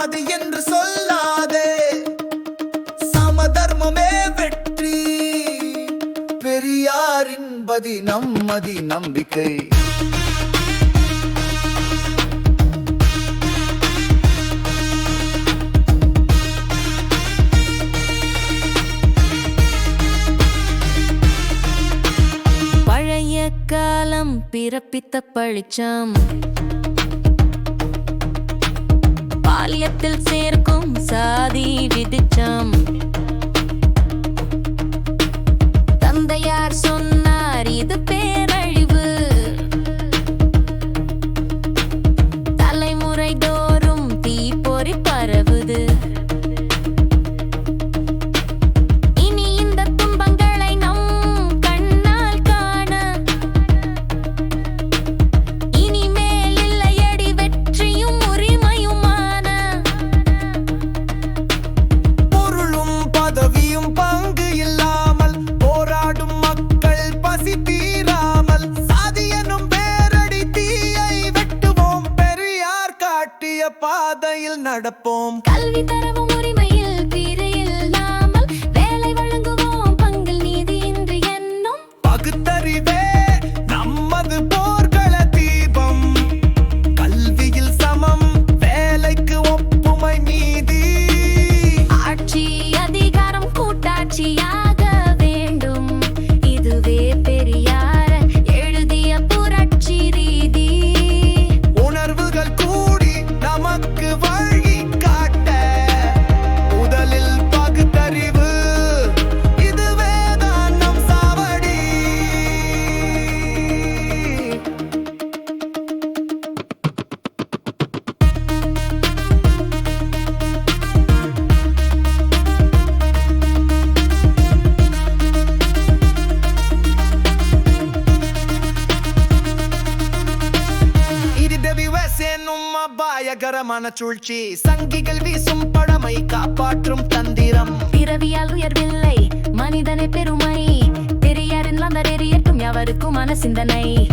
முடியாது என்று சொல்லாதே. சமதர்மமே வெற்றி. பெரியாரின் பதி நம்மதி நம்பிக்கை. பழைய காலம் பிறப்பித்த பழிச்சம். பாலியத்தில் சேர்க்கும் சாதி விதிச்சம். காட்டிய பாதையில் நடப்போம். கல்வி தரவும் அபாயகரமான சூழ்ச்சி. சங்கிகள் வீசும் பழமை காப்பாற்றும் தந்திரம். பிறவியால் உயர்வில்லை மனிதனை பெருமை. பெரியாரின் வந்தர் எரியட்டும் எவருக்கும் மன சிந்தனை